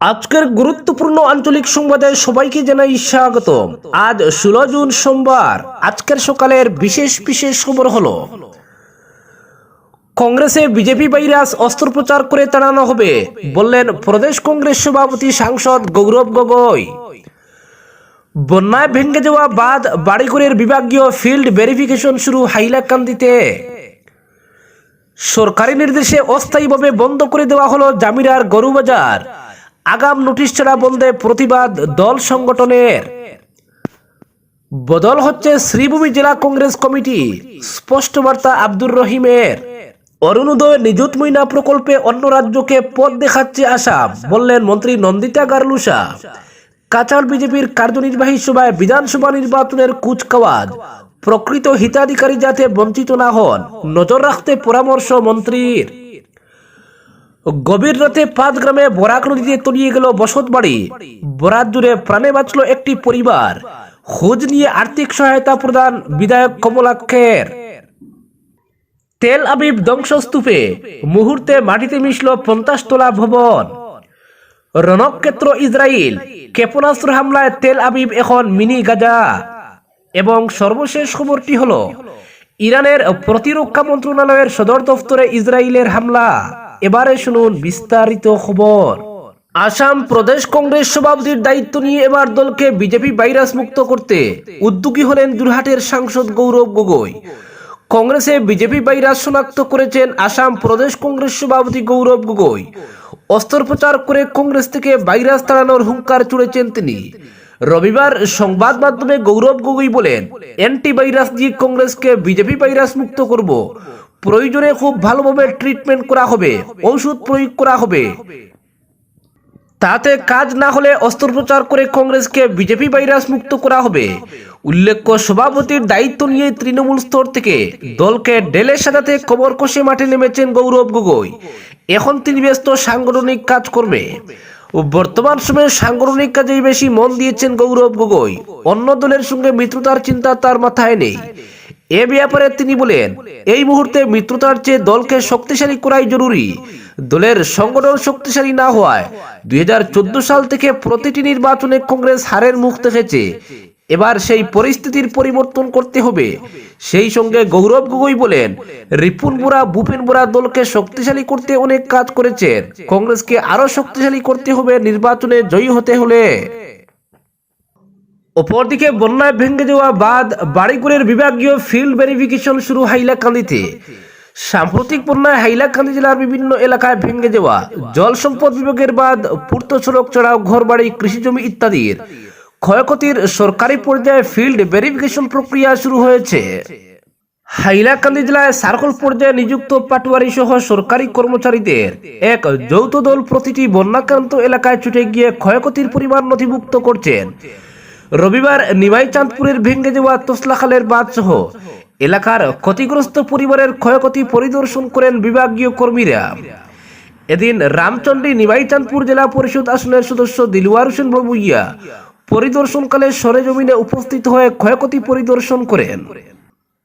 আজকের গুরুত্বপূর্ণ আঞ্চলিক সংবাদে সবাইকে জানাই স্বাগতম। আজ ষোলো জুন সোমবার, আজকের সকালের বিশেষ বিশেষ খবর হলো, কংগ্রেসে বিজেপি ভাইরাস অস্ত্রোপচার করে তাড়ানো হবে, বললেন প্রদেশ কংগ্রেস সভাপতি সাংসদ গৌরব গগৈ। বন্যায় ভেঙে যাওয়া বাদ বাড়িঘরের বিভাগীয় ফিল্ড ভেরিফিকেশন শুরু হাইলাকান্দিতে। সরকারি নির্দেশে অস্থায়ীভাবে বন্ধ করে দেওয়া হলো জামিরার গরুবাজার। আগাম নোটিশ ছাড়া বন্ধে প্রতিবাদ দল সংগঠনের। বদল হচ্ছে শ্রীভূমি জেলা কংগ্রেস কমিটি, স্পষ্ট বার্তা আব্দুর রহিমের। অরুণোদয় নিযুত মইনা প্রকল্পে অন্য রাজ্যকে পথ দেখাচ্ছে আসাম, বললেন মন্ত্রী নন্দিতা গার্লুসা। কাচার বিজেপির কার্যনির্বাহী সভায় বিধানসভা নির্বাচনের কুচকাওয়াজ, প্রকৃত হিতাধিকারী যাতে বঞ্চিত না হন, নজর রাখতে পরামর্শ মন্ত্রীর। গভীর রাতে পাঁচ গ্রামে বরাক নদীতে তলিয়ে গেল বসত বাড়ি। বরাত জুড়ে প্রাণে বাঁচল একটি পরিবার। খোঁজ নিয়ে আর্থিক সহায়তা প্রদান বিধায়ক কমলাক্ষের তেল আবিব ধ্বংসস্তূপে মুহূর্তে মাটিতে মিশল পঞ্চাশ তোলা ভবন। রণক্ষেত্র ইসরায়েল ক্ষেপণাস্ত্র হামলায় তেল আবিব এখন মিনি গাজা। এবং সর্বশেষ খবরটি হলো, ইরানের প্রতিরক্ষা মন্ত্রণালয়ের সদর দফতরে ইসরায়েলের হামলা। এবারে শুনুন বিস্তারিত খবর। আসাম প্রদেশ কংগ্রেস সভাপতির দায়িত্ব নিয়ে এবার দলকে বিজেপি ভাইরাস মুক্ত করতে উদ্যোগী হলেন দুরহাটের সাংসদ গৌরব গগৈ। কংগ্রেসে বিজেপি ভাইরাস শনাক্ত করেছেন আসাম প্রদেশ কংগ্রেস সভাপতি গৌরব গগৈ। অস্ত্রোপচার করে কংগ্রেস থেকে ভাইরাস তাড়ানোর হুঙ্কার চড়েছেন তিনি। রবিবার সংবাদ মাধ্যমে গৌরব গগৈ বলেন অ্যান্টি ভাইরাস দিয়ে কংগ্রেসকে বিজেপি ভাইরাস মুক্ত করব। প্রয়োজনে খুব ভালোভাবে ট্রিটমেন্ট করা হবে, ঔষধ প্রয়োগ করা হবে। তাতে কাজ না হলে অস্ত্রোপচার করে কংগ্রেসকে বিজেপি ভাইরাস মুক্ত করা হবে। উল্লেখ্য, সভাপতির দায়িত্ব নিয়ে তৃণমূল স্তর থেকে দলকে ডেলে সাজাতে কবর কষে মাঠে নেমেছেন গৌরব গগৈ। এখন তিনি ব্যস্ত, সাংগঠনিক কাজ করবে। বর্তমান সময়ে সাংগঠনিক কাজেই বেশি মন দিয়েছেন গৌরব গগৈ। অন্য দলের সঙ্গে মিত্রতার চিন্তা তার মাথায় নেই। এ ব্যাপারে তিনি বলেন, এই মুহূর্তে মিত্রতার চেয়ে দলকে শক্তিশালী করাই জরুরি। দলের সংগঠন শক্তিশালী না হওয়ায় দুই হাজার চোদ্দ সাল থেকে প্রতিটি নির্বাচনে কংগ্রেস হারের মুখ দেখেছে। এবার সেই পরিস্থিতির পরিবর্তন করতে হবে। সেই সঙ্গে গৌরব গগৈ বলেন, রিপুন বোরা, ভূপেন বোরা দলকে শক্তিশালী করতে অনেক কাজ করেছেন। কংগ্রেসকে আরও শক্তিশালী করতে হবে, নির্বাচনে জয়ী হতে হলে। অপরদিকে বন্যায় ভেঙে যাওয়া বাদ বাড়িগুড়ের বিভাগীয় ফিল্ড ভেরিফিকেশন শুরু হাইলাকান্দিতে। সাম্প্রতিক বন্যায় হাইলাকান্দি জেলার বিভিন্ন এলাকায় ভেঙে যাওয়া জল সম্পদ বিভাগের বাদ পূর্ত সড়ক চড়াও, ঘরবাড়ি কৃষিজমি ইত্যাদির ক্ষয়ক্ষতির সরকারি পর্যায়ে ফিল্ড ভেরিফিকেশন প্রক্রিয়া শুরু হয়েছে। হাইলাকান্দি জেলায় সার্কল পর্যায়ে নিযুক্ত পাটোয়ারি সহ সরকারি কর্মচারীদের এক যৌথ দল প্রতিটি বন্যাক্রান্ত এলাকায় ছুটে গিয়ে ক্ষয়ক্ষতির পরিমাণ নথিভুক্ত করছেন। রবিবার নিমাই চাঁদপুরের ভেঙে যাওয়া তোসলাখালের বাঁধ সহ এলাকার ক্ষতিগ্রস্ত পরিবারের ক্ষয়ক্ষতি পরিদর্শন করেন বিভাগীয় কর্মীরা। এদিন রামচন্দ্রী নিমাই চাঁদপুর জেলা পরিষদ আসনের সদস্য দিলওয়ার হোসেন বাবুইয়া পরিদর্শনকালে সরেজমিনে উপস্থিত হয়ে ক্ষয়ক্ষতি পরিদর্শন করেন।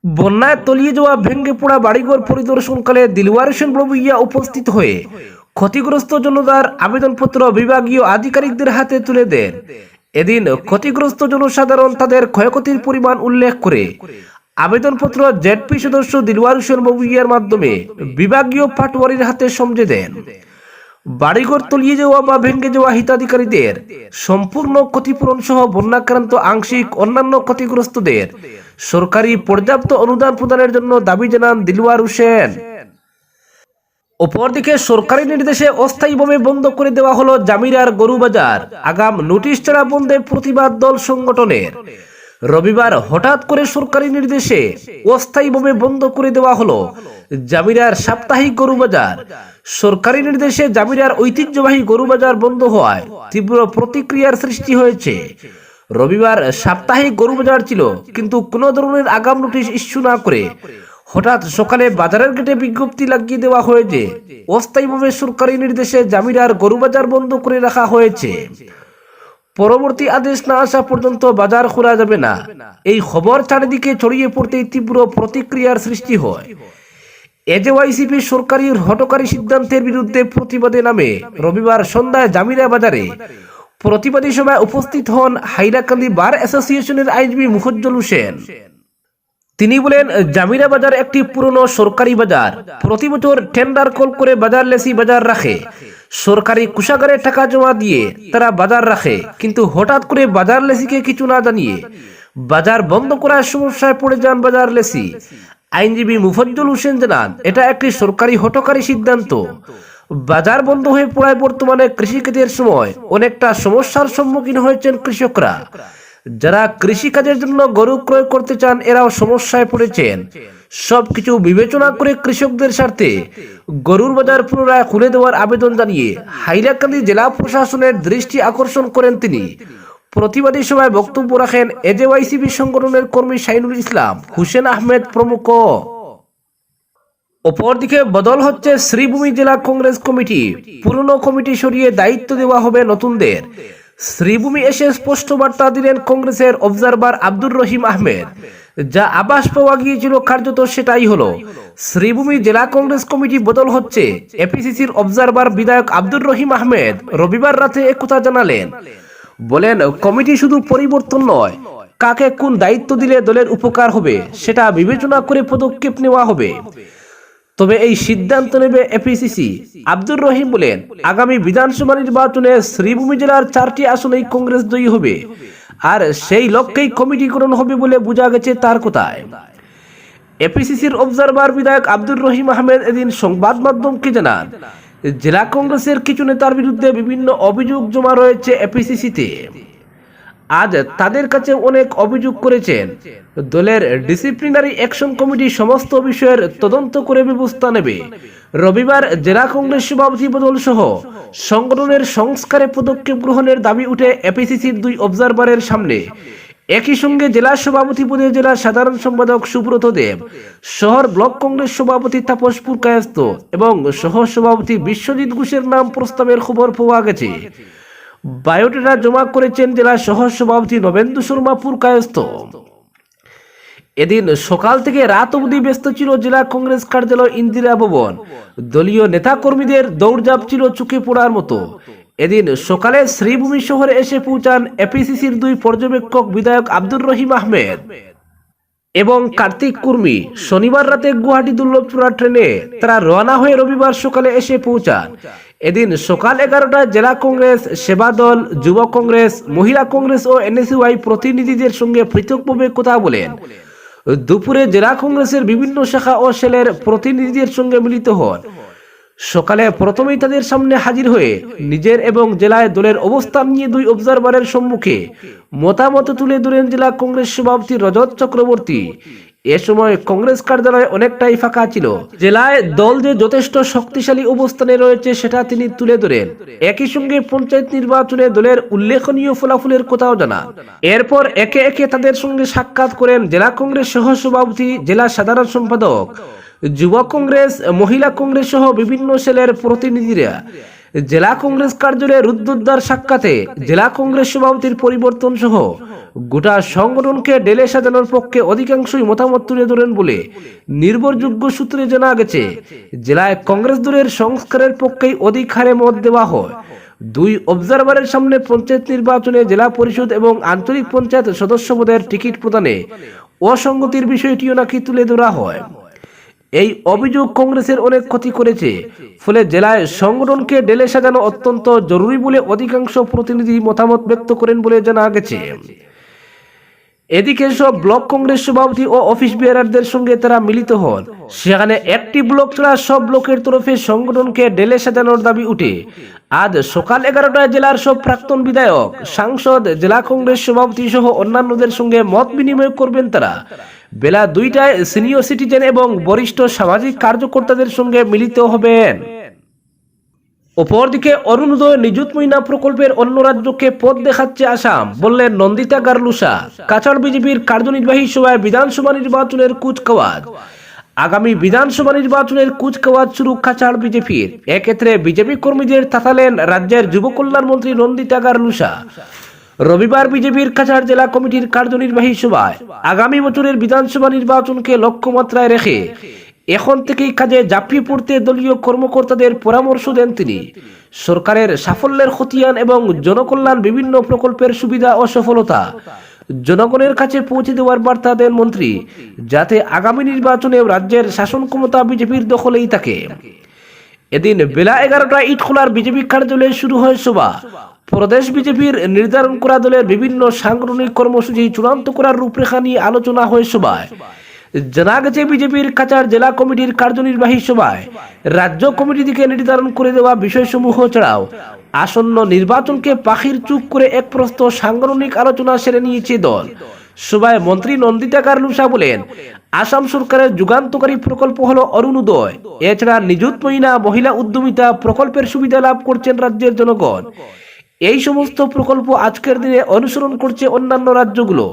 বন্যায় তলিয়ে যাওয়া ভেঙ্গে পড়া বাড়িঘর পরিদর্শনকালে দিলওয়ার হোসেন বাবুইয়া উপস্থিত হয়ে ক্ষতিগ্রস্ত জনতার আবেদনপত্র বিভাগীয় আধিকারিকদের হাতে তুলে দেন। এদিন ক্ষতিগ্রস্ত জনসাধারণ তাদের ক্ষয়ক্ষতির পরিমাণ উল্লেখ করে আবেদনপত্র জেডপি সদস্য দিলওয়ার হোসেন বাবুইয়ার মাধ্যমে বিভাগীয় পাটোয়ারির হাতে সমঝে দেন। বাড়িঘর তলিয়ে যাওয়া বা ভেঙে যাওয়া হিতাধিকারীদের সম্পূর্ণ ক্ষতিপূরণ সহ বন্যাক্রান্ত আংশিক অন্যান্য ক্ষতিগ্রস্তদের সরকারি পর্যাপ্ত অনুদান প্রদানের জন্য দাবি জানান দিলওয়ার হোসেন। অপরদিকে সরকারি নির্দেশে অস্থায়ীভাবে বন্ধ করে দেওয়া হলো জামিরার গরুবাজার। আগাম নোটিশ ছাড়া বন্ধে প্রতিবাদ দল সংগঠনের। রবিবার হঠাৎ করে সরকারি নির্দেশে অস্থায়ীভাবে বন্ধ করে দেওয়া হলো জামিরার সাপ্তাহিক গরুবাজার। সরকারি নির্দেশে জামিরার ঐতিহ্যবাহী গরুবাজার বন্ধ হওয়ায় তীব্র প্রতিক্রিয়ার সৃষ্টি হয়েছে। রবিবার সাপ্তাহিক গরুবাজার ছিল, কিন্তু কোনো ধরনের আগাম নোটিশ ইস্যু না করে হঠাৎ সকালে বাজারের গেটে বিজ্ঞপ্তি লাগিয়ে দেওয়া হয়েছে, অস্থায়ীভাবে সরকারি নির্দেশে জামিরার গরু বাজার বন্ধ করে রাখা হয়েছে। পরবর্তী আদেশ না আসা পর্যন্ত বাজার খোলা যাবে না। এই খবর চারিদিকে ছড়িয়ে পড়তে তীব্র প্রতিক্রিয়ার সৃষ্টি হয়। এজেওয়াইসিপি সরকারি হটকারী সিদ্ধান্তের বিরুদ্ধে প্রতিবাদে নামে রবিবার সন্ধ্যায় জামিরা বাজারে প্রতিবাদী সভায় উপস্থিত হন হাইলাকান্দি বার অ্যাসোসিয়েশনের আইনজীবী মুফজ্জল হোসেন। তিনি বলেন, জামিরা বাজার একটি পুরনো সরকারি বাজার। প্রতি বছর টেন্ডার কল করে বাজার লেসি বাজার রাখে। সরকারি কুষাগারে টাকা জমা দিয়ে তারা বাজার রাখে। কিন্তু হঠাৎ করে বাজার লেসিকে কিছু না জানিয়ে বাজার বন্ধ করার সমস্যায় পড়ে যান বাজার লেসি। আইনজীবী মুফজ্জল হোসেন জানান, এটা একটি সরকারি হটকারী সিদ্ধান্ত। বাজার বন্ধ হয়ে পড়ায় বর্তমানে কৃষিকাজের সময় অনেকটা সমস্যার সম্মুখীন হয়েছেন কৃষকরা। যারা কৃষিকাজের জন্য গরু ক্রয় করতে চান, এরাও সমস্যায় পড়েছেন। সবকিছু বিবেচনা করে কৃষকদের স্বার্থে গরুর বাজার পুনরায় খুলে দেওয়ার আবেদন জানিয়ে হাইলাকান্দি জেলা প্রশাসনের দৃষ্টি আকর্ষণ করেন তিনি। প্রতিবাদী সভায় বক্তব্য রাখেন এজেওয়াইসিবি সংগঠনের কর্মী শাইনুল ইসলাম, হুসেন আহমেদ প্রমুখ। অপরদিকে বদল হচ্ছে শ্রীভূমি জেলা কংগ্রেস কমিটি। পুরনো কমিটি সরিয়ে দায়িত্ব দেওয়া হবে নতুনদের। শ্রীভূমি এসে স্পষ্ট বার্তা দিলেন কংগ্রেসের অবজারভার আব্দুর রহিম আহমেদ। যা আবাস পাওয়া গিয়েছিল কার্যত সেটাই হলো, শ্রীভূমি জেলা কংগ্রেস কমিটি বদল হচ্ছে এপিসিসির অবজারভার বিধায়ক আব্দুর রহিম আহমেদ রবিবার রাতে একথা জানালেন। বলেন, কমিটি শুধু পরিবর্তন নয়, কাকে কোন দায়িত্ব দিলে দলের উপকার হবে, সেটা বিবেচনা করে পদক্ষেপ নেওয়া হবে। তবে এই সিদ্ধান্ত নেবে এপিসিসি আব্দুর রহিম বলেন, আগামী বিধানসভা নির্বাচনে শ্রীভূমি জেলার চারটি আসনেই কংগ্রেস জয়ী হবে। আর সেই লক্ষ্যেই কমিটি কমিটিকরণ হবে বলে বোঝা গেছে তার কথায়। এপিসিসির অবজারভার বিধায়ক আব্দুর রহিম আহমেদ এদিন সংবাদ মাধ্যমকে জানান, জেলা কংগ্রেসের কিছু নেতার বিরুদ্ধে বিভিন্ন অভিযোগ জমা রয়েছে এপিসিসিতে আজ তাদের কাছে অনেক অভিযোগ করেছেন। দলের ডিসিপ্লিনারি অ্যাকশন কমিটি সমস্ত বিষয়ের তদন্ত করে ব্যবস্থা নেবে। রবিবার জেলা কংগ্রেস সভাপতি বদল সহ সংগঠনের সংস্কারে পদক্ষেপ গ্রহণের দাবি উঠে এপিসিসির দুই অবজারভারের সামনে। একই সঙ্গে জেলা সভাপতি পদে জেলা সাধারণ সম্পাদক সুব্রত দেব, শহর ব্লক কংগ্রেস সভাপতি তাপস পুরকায়স্ত এবং সহ সভাপতি বিশ্বজিৎ ঘোষের নাম প্রস্তাবের খবর পাওয়া গেছে। বায়োডেটা জমা করেছেন জেলা সহ সভাপতি নবেন্দু শর্মা পুরকায়স্ত এদিন সকাল থেকে রাত অবধি ব্যস্ত ছিল জেলা কংগ্রেস কার্যালয় ইন্দিরা ভবন। দলীয় নেতাকর্মীদের দৌড়ঝাঁপ ছিল চোখে পড়ার মতো। এদিন সকালে শ্রীভূমি শহরে এসে পৌঁছান এপিসিসির দুই পর্যবেক্ষক বিধায়ক আব্দুর রহিম আহমেদ। এবং কার্তিক কুর্মি, শনিবার রাতে গুয়াহাটি দুর্লভপুরা ট্রেনে তারা রওনা হয়ে রবিবার সকালে এসে পৌঁছান। এদিন সকাল এগারোটায় জেলা কংগ্রেস, সেবা দল, যুব কংগ্রেস, মহিলা কংগ্রেস ও এনএসইউআই প্রতিনিধিদের সঙ্গে পৃথকভাবে কথা বলেন। দুপুরে জেলা কংগ্রেসের বিভিন্ন শাখা ও সেলের প্রতিনিধিদের সঙ্গে মিলিত হন। সকালে প্রথমেই তাদের সামনে হাজির হয়ে নিজের এবং জেলায় দলের অবস্থান নিয়ে দুই অবজারভারের সম্মুখে মতামত তুলে ধরেন জেলা কংগ্রেস সভাপতি রজত চক্রবর্তী। এ সময় কংগ্রেস কার্যালয় অনেকটাই ফাঁকা ছিল। জেলায় দল যে যথেষ্ট শক্তিশালী অবস্থানে রয়েছে, সেটা তিনি তুলে ধরেন। একই সঙ্গে পঞ্চায়েত নির্বাচনে দলের উল্লেখনীয় ফলাফলের কথাও জানান। এরপর একে একে তাদের সঙ্গে সাক্ষাৎ করেন জেলা কংগ্রেস সহ সভাপতি জেলা সাধারণ সম্পাদক, যুব কংগ্রেস, মহিলা কংগ্রেস সহ বিভিন্ন সেলের প্রতিনিধিরা। জেলা কংগ্রেস কার্যালয়ে রুদ্ধদ্বার সাক্ষাতে জেলা কংগ্রেস সভাপতির পরিবর্তন সহ গোটা সংগঠনকে ডেলে সাজানোর পক্ষে অধিকাংশই মতামত তুলে ধরেন বলে নির্ভরযোগ্য সূত্রে জানা গেছে, জেলায় কংগ্রেস দলের সংস্কারের পক্ষেই অধিক হারে মত দেওয়া হয়। দুই অবজারভারের সামনে পঞ্চায়েত নির্বাচনে জেলা পরিষদ এবং আঞ্চলিক পঞ্চায়েত সদস্য পদের টিকিট প্রদানে অসঙ্গতির বিষয়টিও নাকি তুলে ধরা হয়। এই অভিযোগ কংগ্রেসের অনেক ক্ষতি করেছে। ফলে জেলায় সংগঠনকে ডেলে সাজানো অত্যন্ত জরুরি বলে অধিকাংশ প্রতিনিধি মতামত ব্যক্ত করেন বলে জানা গেছে। এদিকে সব ব্লক কংগ্রেস সভাপতি ও অফিস বিয়ারারদের সঙ্গে তারা মিলিত হন। সেখানে একটি ব্লক ছাড়া সব ব্লকের তরফে সংগঠনকে ডেলে সাজানোর দাবি উঠে। আজ সকাল এগারোটায় জেলার সব প্রাক্তন বিধায়ক, সাংসদ, জেলা কংগ্রেস সভাপতি সহ অন্যান্যদের সঙ্গে মত বিনিময় করবেন তারা। বেলা দুইটায় সিনিয়র সিটিজেন এবং বরিষ্ঠ সামাজিক কার্যকর্তাদের সঙ্গে মিলিত হবেন। অপরদিকে অরুণোদয় নিযুত মহিনা প্রকল্পের অন্য রাজ্যকে পথ দেখাচ্ছে আসাম, বললেন নন্দিতা গার্লুসা, কাছাড় বিজেপির কার্যনির্বাহী সভায় বিধানসভা নির্বাচনের কুচকাওয়াজ। আগামী বিধানসভা নির্বাচনের কুচকাওয়াজ শুরু কাছাড় বিজেপির। এক্ষেত্রে বিজেপি কর্মীদের তাতালেন রাজ্যের যুব কল্যাণ মন্ত্রী নন্দিতা গারলুসা। রবিবার বিজেপির কাছাড় জেলা কমিটির কার্যনির্বাহী সভায় আগামী বছরের বিধানসভা নির্বাচনকে লক্ষ্যমাত্রায় রেখে এখন থেকেই কাজে ঝাঁপিয়ে পড়তে দলীয় কর্মকর্তাদের পরামর্শ দেন তিনি। সরকারের সাফল্যের খতিয়ান এবং জনকল্যাণ বিভিন্ন প্রকল্পের সুবিধা ও সফলতা জনগণের কাছে পৌঁছে দেওয়ার বার্তা দেন মন্ত্রী, যাতে আগামী নির্বাচনে রাজ্যের শাসন ক্ষমতা বিজেপির দখলেই থাকে। এদিন বেলা এগারোটা ইটখোলার বিজেপি কার্যালয়ে শুরু হয় সভা। প্রদেশ বিজেপির নির্ধারণ করা দলের বিভিন্ন সাংগঠনিক কর্মসূচি চূড়ান্ত করার রূপরেখা নিয়ে আলোচনা হয় সভায়। জানা গেছে, বিজেপির কাচার জেলা কমিটির কার্যনির্বাহী সভায় রাজ্য কমিটি থেকে নির্ধারণ করে দেওয়া বিষয়সমূহ ছাড়াও আসন্ন নির্বাচনকে পাখির চুপ করে এক প্রস্ত সাংগঠনিক আলোচনা সেরে নিয়েছে দল। সভায় মন্ত্রী নন্দিতা কারলুসা বলেন, আসাম সরকারের যুগান্তকারী প্রকল্প হলো অরুণোদয় এছাড়া নিযুত মহিলা মহিলা উদ্যমিতা প্রকল্পের সুবিধা লাভ করছেন রাজ্যের জনগণ। এই সমস্ত প্রকল্প আজকের দিনে অনুসরণ করছে অন্যান্য রাজ্যগুলো।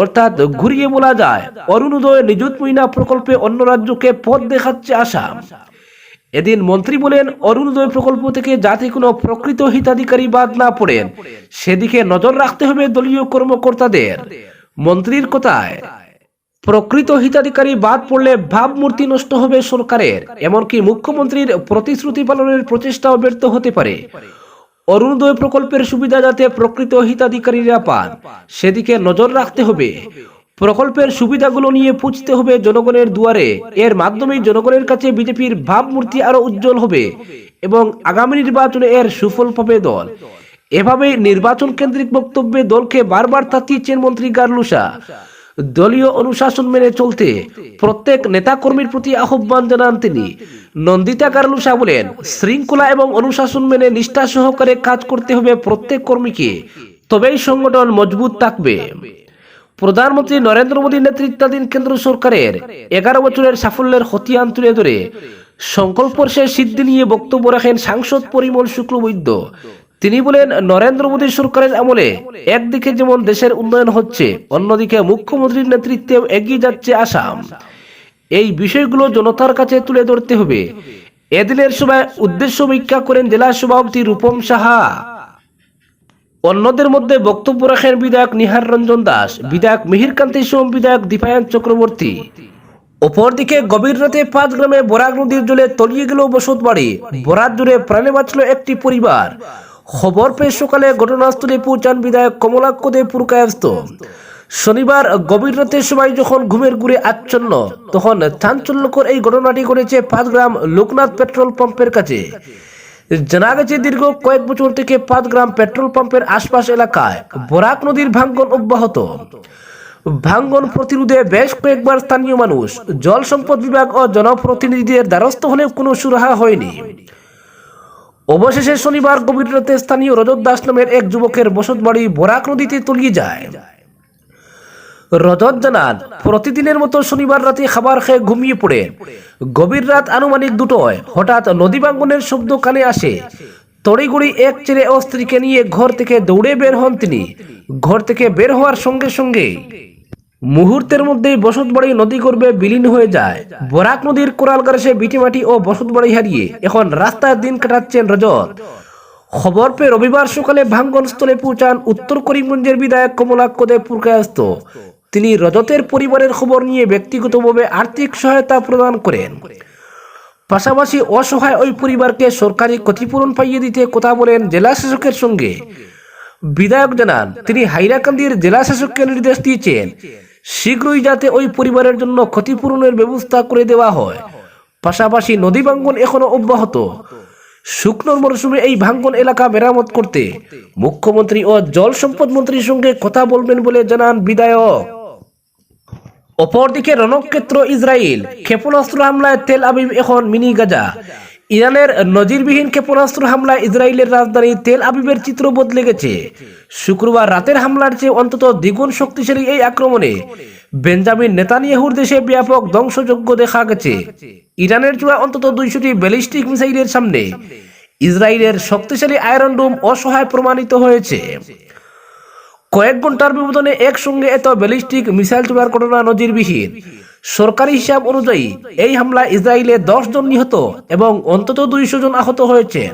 অর্থাৎ ঘুরিয়ে বলা যায়, অরুণোদয় নিযুত মহিলা প্রকল্পে অন্য রাজ্যকে পথ দেখাচ্ছে আসাম এদিন মন্ত্রী বলেন, অরুণোদয় প্রকল্প থেকে যাতে কোনো প্রকৃত হিতাধিকারী বাদ না পড়েন, সেদিকে নজর রাখতে হবে দলীয় কর্মকর্তাদের। মন্ত্রীর কথায়, প্রকৃত হিতাধিকারী বাদ পড়লে ভাবমূর্তি নষ্ট হবে সরকারের, এমনকি মুখ্যমন্ত্রীর প্রতিশ্রুতি পালনের প্রচেষ্টাও ব্যর্থ হতে পারে। অরুণোদয় প্রকল্পের সুবিধা যাতে প্রকৃত হিতাধিকারীরা পান, সেদিকে নজর রাখতে হবে। প্রকল্পের সুবিধাগুলো নিয়ে পুঁছতে হবে জনগণের দুয়ারে। এর মাধ্যমেই জনগণের কাছে বিজেপির ভাবমূর্তি আরও উজ্জ্বল হবে এবং আগামী নির্বাচনে এর সুফল পাবে দল। এভাবেই নির্বাচন কেন্দ্রিক বক্তব্যে দলকে বারবার তাতিয়েছেন মন্ত্রী গার্লুসা। দলীয় অনুশাসন মেনে চলতে প্রত্যেক নেতাকর্মীর প্রতি আহ্বান জানান তিনি। নন্দিতা কারলুসা বলেন, শৃঙ্খলা এবং অনুশাসন মেনে নিষ্ঠা সহকারে কাজ করতে হবে প্রত্যেক কর্মীকে, তবেই সংগঠন মজবুত থাকবে। প্রধানমন্ত্রী নরেন্দ্র মোদীর নেতৃত্বাধীন কেন্দ্র সরকারের এগারো বছরের সাফল্যের খতিয়ান তুলে ধরে সংকল্পর সে সিদ্ধি নিয়ে বক্তব্য রাখেন সাংসদ পরিমল শুক্লবৈদ্য। তিনি বলেন, নরেন্দ্র মোদী সরকারের আমলে একদিকে যেমন দেশের উন্নয়ন হচ্ছে, অন্যদিকে মুখ্যমন্ত্রীর নেতৃত্বেও এগিয়ে যাচ্ছে আসাম। এই বিষয়গুলো জনতার কাছে তুলে ধরতে হবে। এদিনের সভায় উদ্দেশ্য ব্যাখ্যা করেন জেলা সভাপতি রূপম সাহা। অন্যদের মধ্যে বক্তব্য রাখেন বিধায়ক নিহার রঞ্জন দাস, বিধায়ক মিহিরকান্তি সোম, বিধায়ক দীপায়ন চক্রবর্তী। অপরদিকে গভীর রাতে পাঁচ গ্রামে বরাক নদীর জলে তলিয়ে গেল বসত বাড়ি বরাত জুড়ে প্রাণে বাঁচল একটি পরিবার। খবর পেয়ে সকালে ঘটনাস্থলে পৌঁছান বিধায়ক কমলাক্ষ দেব পুরকায়স্ত শনিবার গভীর রাতের সময় যখন ঘুমের গুড়ে আচ্ছন্ন, তখন চাঞ্চল্যকর এই ঘটনাটি ঘটেছে পাঁচগ্রাম লোকনাথ পেট্রোল পাম্পের কাছে। জানা গেছে, দীর্ঘ কয়েক বছর থেকে পাঁচগ্রাম পেট্রোল পাম্পের আশপাশ এলাকায় বরাক নদীর ভাঙ্গন অব্যাহত। ভাঙ্গন প্রতিরোধে বেশ কয়েকবার স্থানীয় মানুষ, জল সম্পদ বিভাগ ও জনপ্রতিনিধিদের দ্বারস্থ হলেও কোনো সুরাহা হয়নি। অবশেষে শনিবার গভীর রাতে স্থানীয় রজত দাস নামের এক যুবকের বসত বাড়ি বরাক নদীতে তলিয়ে যায়। রজত জানান, প্রতিদিনের মতো শনিবার রাতে খাবার খেয়ে ঘুমিয়ে পড়ে। গভীর রাত আনুমানিক দুটোয় হঠাৎ নদী ভাঙ্গনের শব্দ কানে আসে। তড়িগুড়ি এক ছেলে ও স্ত্রীকে নিয়ে ঘর থেকে দৌড়ে বের হন তিনি। ঘর থেকে বের হওয়ার সঙ্গে সঙ্গে মুহূর্তের মধ্যেই বসত বাড়ি নদী গর্ভে বিলীন হয়ে যায়। বরাক নদীর কোরাল গাড়ে বিটিমাটি ও বসত বাড়ি হারিয়ে এখন রাস্তায় দিন কাটাচ্ছেন রজত। খবর পেয়ে রবিবার সকালে ভাঙ্গনস্থলে পৌঁছান উত্তর করিমগঞ্জের বিধায়ক কমলাক্ষ দেব পুরকায়স্ত তিনি রজতের পরিবারের খবর নিয়ে ব্যক্তিগতভাবে আর্থিক সহায়তা প্রদান করেন। পাশাপাশি অসহায় ওই পরিবারকে সরকারি ক্ষতিপূরণ পাইয়ে দিতে কথা বলেন জেলা শাসকের সঙ্গে। বিধায়ক জানান, তিনি হাইরাকান্দির জেলা শাসককে নির্দেশ দিয়েছেন। শীঘ্রই যাতে ওই পরিবারের জন্য ক্ষতিপূরণের ব্যবস্থা করে দেওয়া হয়। পাশাপাশি নদী ভাঙ্গন এখনও অব্যাহত। শুকনোর মরশুমে এই ভাঙ্গন এলাকা মেরামত করতে মুখ্যমন্ত্রী ও জল সম্পদ মন্ত্রীর সঙ্গে কথা বলবেন বলে জানান বিধায়ক। অপরদিকে রণক্ষেত্র ইসরায়েল ক্ষেপণাস্ত্র হামলায় তেল আবিব এখন মিনি গাজা। ইরানের নজিরবিহীন ক্ষেপণাস্ত্র হামলায় ইসরায়েলের রাজধানী তেল আবিবের চিত্র বদলে গেছে। শুক্রবার রাতের হামলার চেয়ে অন্তত দ্বিগুণ শক্তিশালী এই আক্রমণে বেঞ্জামিন নেতানিয়াহুর দেশে ব্যাপক ধ্বংসযজ্ঞ দেখা গেছে। ইরানের চূড়া অন্তত দুইশোটি ব্যালিস্টিক মিসাইলের সামনে ইসরায়েলের শক্তিশালী আয়রন ডোম অসহায় প্রমাণিত হয়েছে। কয়েক ঘণ্টার ব্যবধানে একসঙ্গে এত ব্যালিস্টিক মিসাইল ছোড়ার ঘটনা নজিরবিহীন। সরকারি হিসাব অনুযায়ী, এই হামলায় ইসরায়েলে দশ জন নিহত এবং অন্তত দুইশো জন আহত হয়েছেন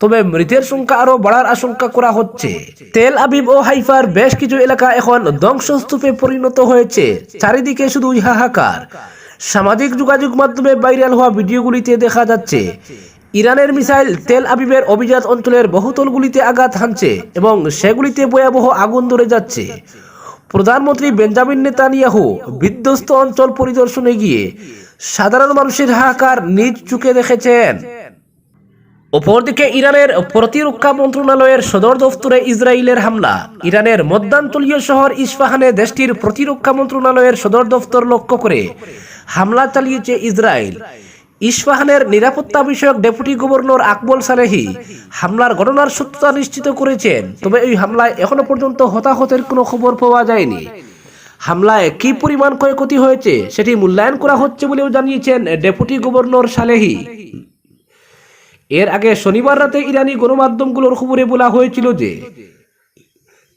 তবে মৃতের সংখ্যা আরও বাড়ার আশঙ্কা করা হচ্ছে। তেল আবিব ও হাইফার বেশ কিছু এলাকা এখন ধ্বংসস্তূপে পরিণত হয়েছে। চারিদিকে শুধু হাহাকার। সামাজিক যোগাযোগ মাধ্যমে ভাইরাল হওয়া ভিডিওগুলিতে দেখা যাচ্ছে, ইরানের মিসাইল তেল আবিবের অভিজাত অঞ্চলের বহুতলগুলিতে আঘাত হানছে এবং সেগুলিতে ভয়াবহ আগুন ধরে যাচ্ছে। প্রধানমন্ত্রী বেঞ্জামিন নেতানিয়াহু বিধ্বস্ত অঞ্চল পরিদর্শনে গিয়ে সাধারণ মানুষের হাহাকার নিজ চুকে দেখেছেন। অপরদিকে ইরানের প্রতিরক্ষা মন্ত্রণালয়ের সদর দফতরে ইসরায়েলের হামলা, ইরানের মধ্যাঞ্চলীয় শহর ইস্পাহানে দেশটির প্রতিরক্ষা মন্ত্রণালয়ের সদর দফতর লক্ষ্য করে হামলা চালিয়েছে ইসরায়েল। ইস্পাহানের নিরাপত্তা বিষয়ক ডেপুটি গভর্নর আকবল সালেহি হামলার ঘটনার সত্যতা নিশ্চিত করেছেন, তবে এই হামলায় এখনও পর্যন্ত হতাহতের কোনো খবর পাওয়া যায়নি। হামলায় কি পরিমাণ ক্ষয়ক্ষতি হয়েছে সেটি মূল্যায়ন করা হচ্ছে বলেও জানিয়েছেন ডেপুটি গভর্নর সালেহি এর আগে শনিবার রাতে ইরানি গণমাধ্যমগুলোর খবরে বলা হয়েছিল যে,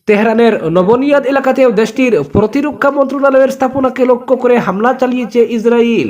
তেহরানের নবনিয়াদ এলাকাতেও দেশটির প্রতিরক্ষা মন্ত্রণালয়ের স্থাপনাকে লক্ষ্য করে হামলা চালিয়েছে ইসরায়েল